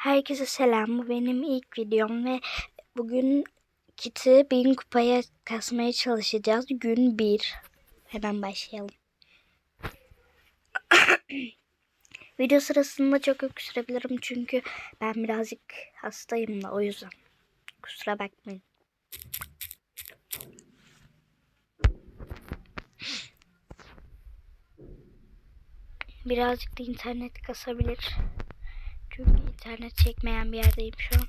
Herkese selam. Bu benim ilk videom ve bugün kiti bin kupaya kasmaya çalışacağız. Gün 1. Hemen başlayalım. Video sırasında çok öksürebilirim çünkü ben birazcık hastayım da o yüzden. Kusura bakmayın. Birazcık da internet kasabilir. Çünkü internet çekmeyen bir yerdeyim şu an.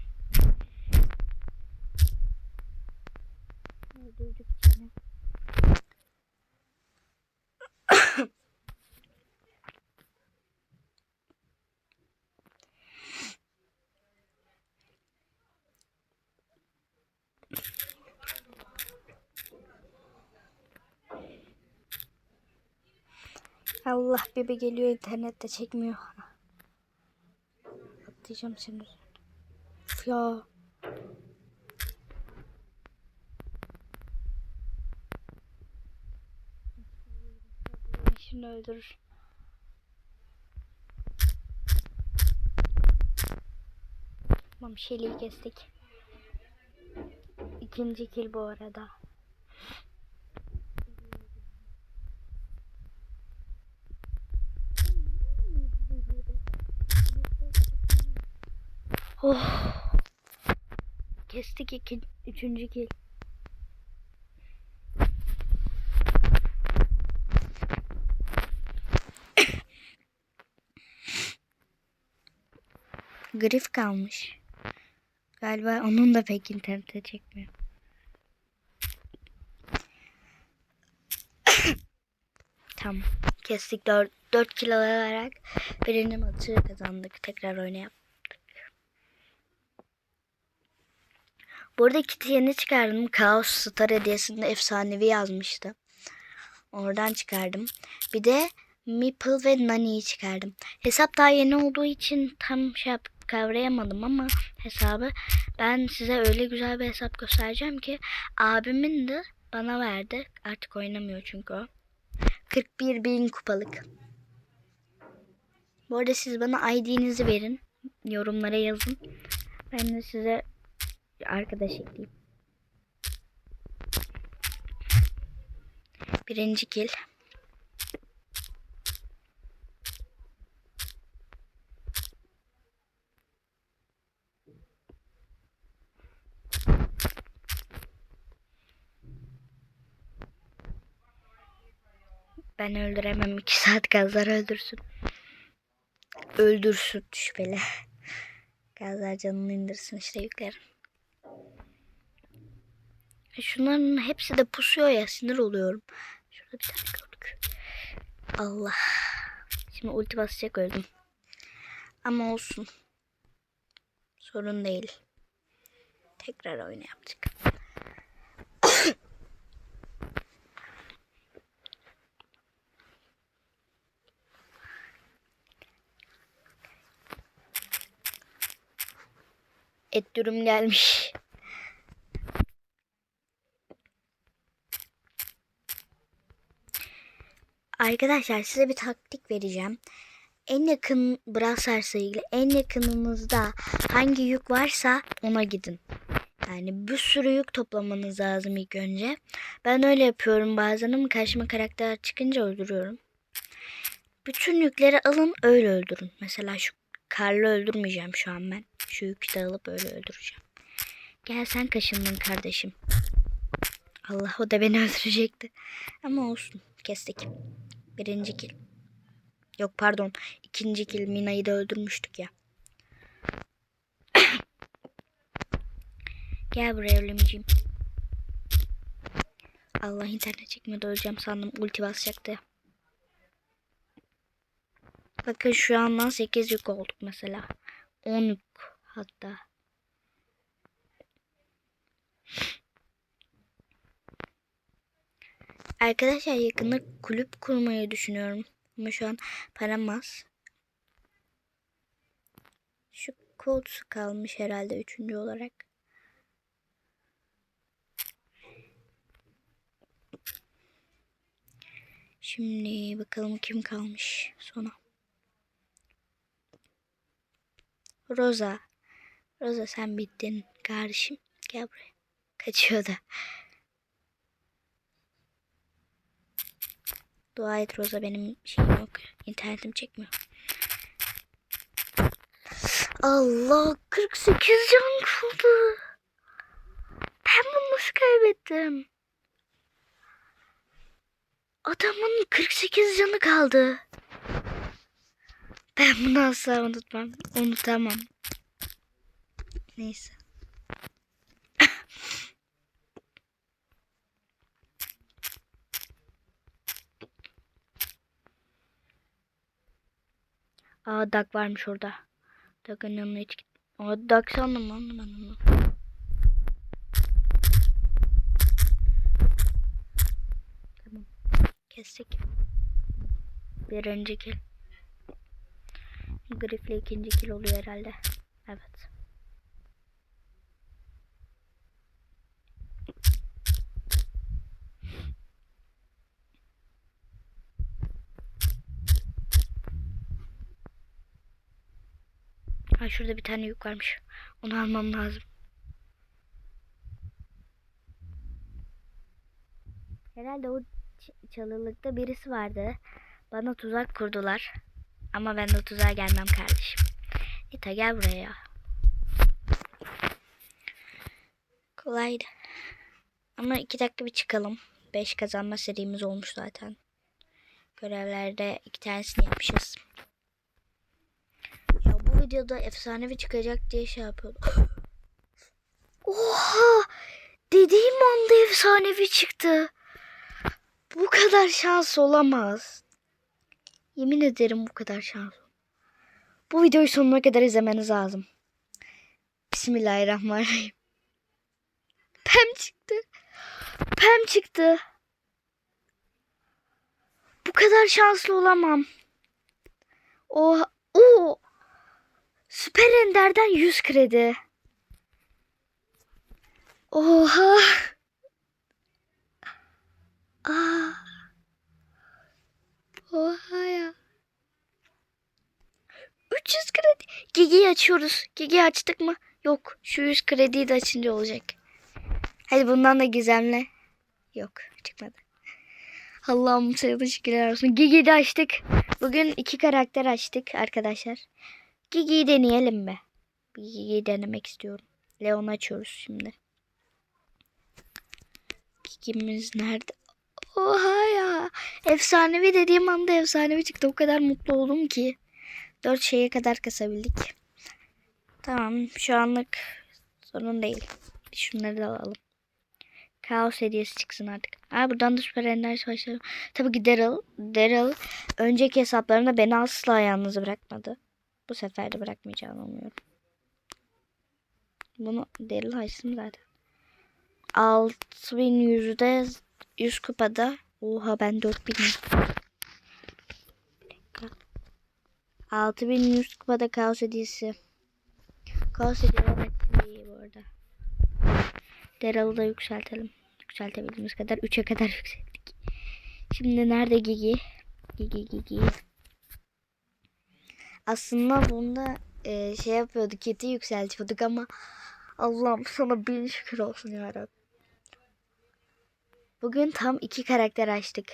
Allah bebe geliyor internette çekmiyor. Atlayacağım seni. Üf ya. Şimdi öldürür. Tamam Shelly'i kestik. İkinci kill bu arada. Oh. Kestik iki, üçüncü kill. Grif kalmış. Galiba onun da pek internete çekmiyor. tamam. Kestik 4, 4 kilo alarak birinci maçı kazandık. Tekrar oynayalım. Bu arada kiti yeni çıkardım. Chaos Star hediyesinde efsanevi yazmıştı. Oradan çıkardım. Bir de Meeple ve Nani'yi çıkardım. Hesap daha yeni olduğu için tam şey yap, kavrayamadım ama hesabı ben size öyle güzel bir hesap göstereceğim ki abimin de bana verdi. Artık oynamıyor çünkü o. 41 bin kupalık. Bu arada siz bana ID'nizi verin. Yorumlara yazın. Ben de size arkadaş ekleyeyim. Birinci kill. Ben öldüremem. iki saat gazlar öldürsün. Öldürsün şüpheli. Gazlar canını indirsin işte yüklerim. E Şunların hepsi de pusuyor ya sinir oluyorum. Şurada bir tane gördük. Allah. Şimdi ulti basacak öldüm. Ama olsun. Sorun değil. Tekrar oyunu yaptık. Et dürüm gelmiş. Arkadaşlar size bir taktik vereceğim. En yakın Brawl ilgili en yakınınızda hangi yük varsa ona gidin. Yani bir sürü yük toplamanız lazım ilk önce. Ben öyle yapıyorum bazen ama karşıma karakter çıkınca öldürüyorum. Bütün yükleri alın öyle öldürün. Mesela şu Karlı öldürmeyeceğim şu an ben. Şu yükü de alıp öyle öldüreceğim. Gel sen kaşındın kardeşim. Allah o da beni öldürecekti. Ama olsun kestik. Birinci kill. Yok pardon. ikinci kill Mina'yı da öldürmüştük ya. Gel buraya ölümcüğüm. Allah internet çekmedi öleceğim sandım. Ulti basacaktı. Bakın şu andan 8 yük olduk mesela. 10 yük hatta. Arkadaşlar yakında kulüp kurmayı düşünüyorum. Ama şu an param az. Şu Colts kalmış herhalde üçüncü olarak. Şimdi bakalım kim kalmış sona. Rosa. Rosa sen bittin kardeşim. Gel buraya. Kaçıyor da. Dua et Rosa benim şeyim yok. İnternetim çekmiyor. Allah 48 can kaldı. Ben bunu nasıl kaybettim? Adamın 48 canı kaldı. Ben bunu asla unutmam. Unutamam. Neyse. Aa Duck varmış orada. Duck'ın yanına hiç git. Aa Duck sandım lan ben onu. Tamam. Kestik. Birinci kill. Grifle ikinci kill oluyor herhalde. Evet. Ha şurada bir tane yük varmış. Onu almam lazım. Herhalde o çalılıkta birisi vardı. Bana tuzak kurdular. Ama ben de tuzağa gelmem kardeşim. Nita gel buraya. Kolaydı. Ama iki dakika bir çıkalım. Beş kazanma serimiz olmuş zaten. Görevlerde iki tanesini yapmışız. Videoda efsanevi çıkacak diye şey yapıyordum. Oha! Dediğim anda efsanevi çıktı. Bu kadar şans olamaz. Yemin ederim bu kadar şans. Bu videoyu sonuna kadar izlemeniz lazım. Bismillahirrahmanirrahim. Pem çıktı. Pem çıktı. Bu kadar şanslı olamam. O o Süper Ender'den 100 kredi. Oha. Aa. Oha ya. 300 kredi. Gigi'yi açıyoruz. Gigi'yi açtık mı? Yok. Şu 100 krediyi de açınca olacak. Hadi bundan da gizemli. Yok. Çıkmadı. Allah'ım sayılı şükürler olsun. Gigi'yi de açtık. Bugün iki karakter açtık arkadaşlar. Gigi'yi deneyelim mi? Gigi'yi denemek istiyorum. Leon açıyoruz şimdi. Gigi'miz nerede? Oha ya. Efsanevi dediğim anda efsanevi çıktı. O kadar mutlu oldum ki. Dört şeye kadar kasabildik. Tamam şu anlık sorun değil. Şunları da alalım. Kaos hediyesi çıksın artık. Aa buradan da süper ender savaşları. Tabii ki Daryl. Daryl önceki hesaplarında beni asla yalnız bırakmadı. Bu sefer de bırakmayacağını umuyorum. Bunu Daryl açtım zaten. 6100'de 100 kupada. Oha ben 4000. Bir dakika. 6100 kupada kaos hediyesi. Kaos hediyeler iyi bu arada. Daryl'ı da yükseltelim. Yükseltebildiğimiz kadar 3'e kadar yükselttik. Şimdi nerede Gigi? Gigi Gigi. Aslında bunda e, şey yapıyorduk, eti yükseltiyorduk ama Allah'ım sana bin şükür olsun yarabbim. Bugün tam iki karakter açtık.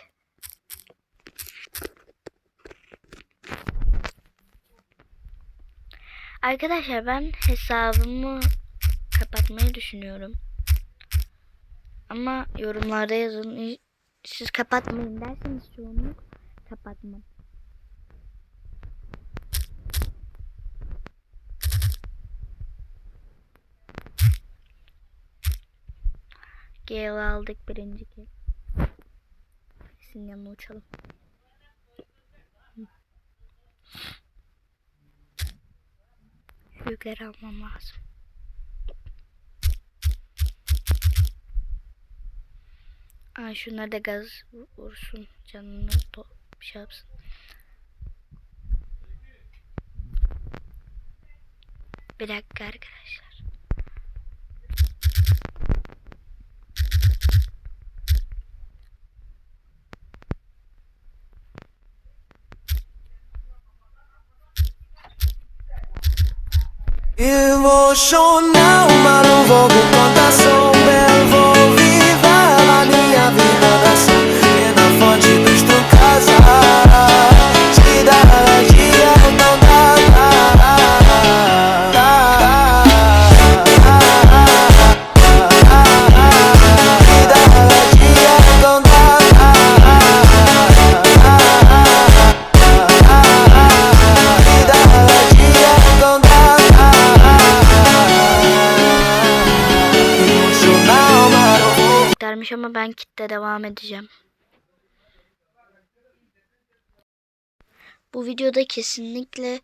Arkadaşlar ben hesabımı kapatmayı düşünüyorum. Ama yorumlarda yazın. Siz kapatmayın derseniz çoğunluk kapatmam. Gale aldık birinci kez. Kesin yanına uçalım. Şu yükleri almam lazım. Aa, şunlar da gaz vursun. Canını do şey yapsın. Bir dakika arkadaşlar. Emocional, mas não vou com contação. Vou dermiş ama ben kitle devam edeceğim. Bu videoda kesinlikle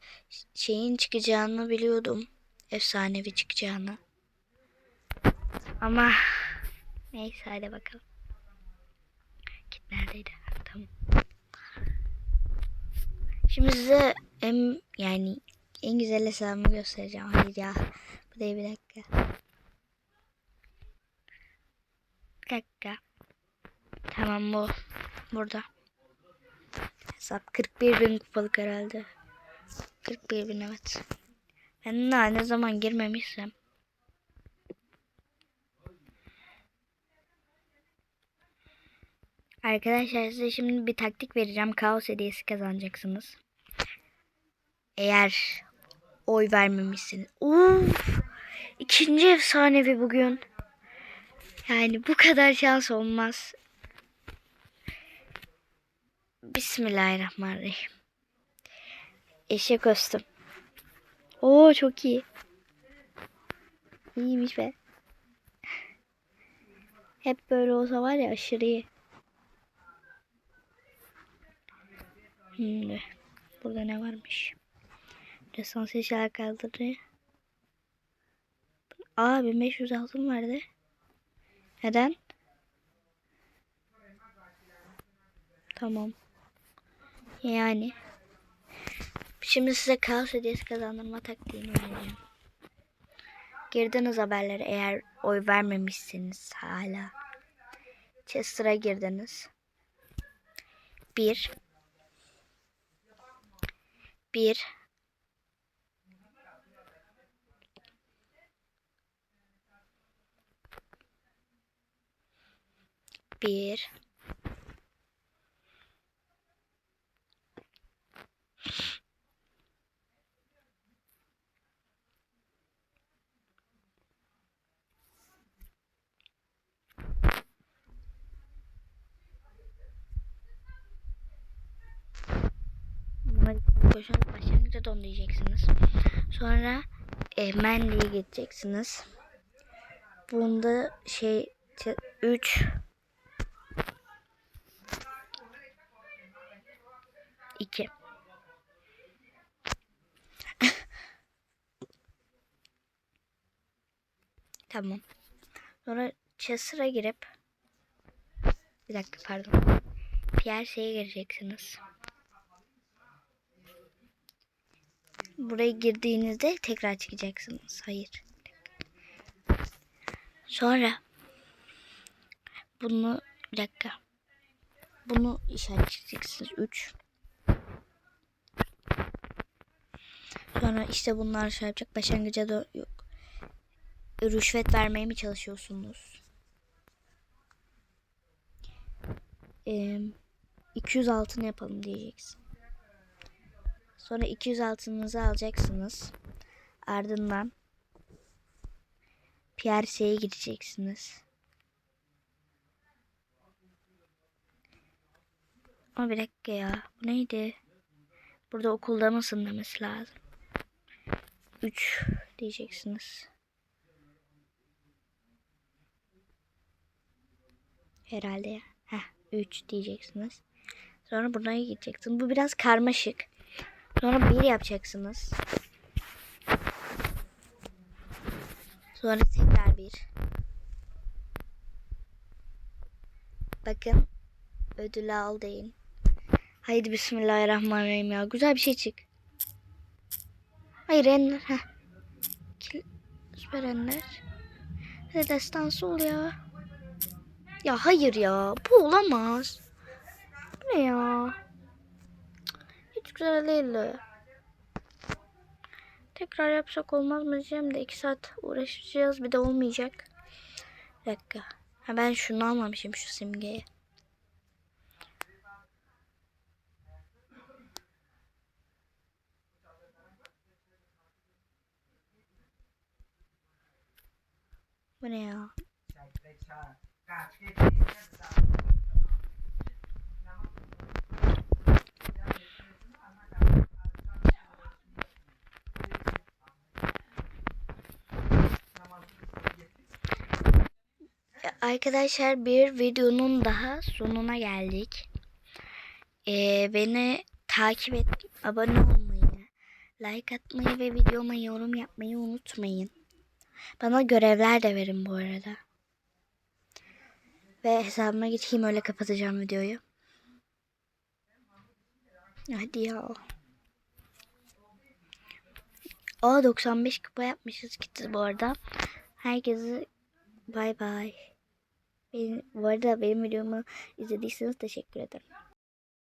şeyin çıkacağını biliyordum. Efsanevi çıkacağını. Ama neyse hadi bakalım. Kit neredeydi? Tamam. Şimdi size en yani en güzel hesabımı göstereceğim. Hayır ya. Bu değil bir dakika. Dakika. Tamam bu. Burada. Hesap 41 bin kupalık herhalde. 41 bin evet. Ben daha ne zaman girmemişsem. Arkadaşlar size şimdi bir taktik vereceğim. Kaos hediyesi kazanacaksınız. Eğer oy vermemişsiniz. Uf! İkinci efsanevi bugün. Yani bu kadar şans olmaz. Bismillahirrahmanirrahim. Eşek kostüm. Oo çok iyi. İyiymiş be. Hep böyle olsa var ya aşırı iyi. Şimdi burada ne varmış? Resans eşyalar kaldırdı. Aa 1500 altın vardı. Neden? Tamam. Yani. Şimdi size kaos hediyesi kazandırma taktiğini öğreteceğim. Girdiniz haberlere eğer oy vermemişsiniz hala. Chester'a girdiniz. Bir. Bir. Bir. Koşarak başlangıçta don diyeceksiniz. Sonra e, Mendy'ye geçeceksiniz. Bunda şey 3 2 Tamam. Sonra Chester'a girip bir dakika pardon. Pierce'ye gireceksiniz. Buraya girdiğinizde tekrar çıkacaksınız. Hayır. Sonra bunu bir dakika. Bunu işaretleyeceksiniz. 3 Sonra işte bunlar şey yapacak. Başlangıca da yok. Rüşvet vermeye mi çalışıyorsunuz? Ee, 200 altın yapalım diyeceksin. Sonra 200 altınınızı alacaksınız. Ardından PRC'ye gideceksiniz. Ama bir dakika ya. Bu neydi? Burada okulda mısın demesi lazım. 3 diyeceksiniz. Herhalde. Heh 3 diyeceksiniz. Sonra buraya gideceksiniz. Bu biraz karmaşık. Sonra bir yapacaksınız. Sonra tekrar bir. Bakın. Ödülü al deyin. Haydi bismillahirrahmanirrahim ya. Güzel bir şey çık. Hayır Ender. Heh. Süper Ender. Hadi destansı ol ya. Ya hayır ya. Bu olamaz. Bu ne ya? Hiç güzel değildi. Tekrar yapsak olmaz mı diyeceğim de 2 saat uğraşacağız bir de olmayacak. Bir dakika. Ha ben şunu almamışım şu simgeyi. Bu ne ya? Arkadaşlar bir videonun daha sonuna geldik. Ee, beni takip et, abone olmayı, like atmayı ve videoma yorum yapmayı unutmayın. Bana görevler de verin bu arada. Ve hesabıma gideyim öyle kapatacağım videoyu. Hadi ya. Aa 95 kupa yapmışız gitti bu arada. Herkese bay bay. Benim, bu arada benim videomu izlediyseniz teşekkür ederim.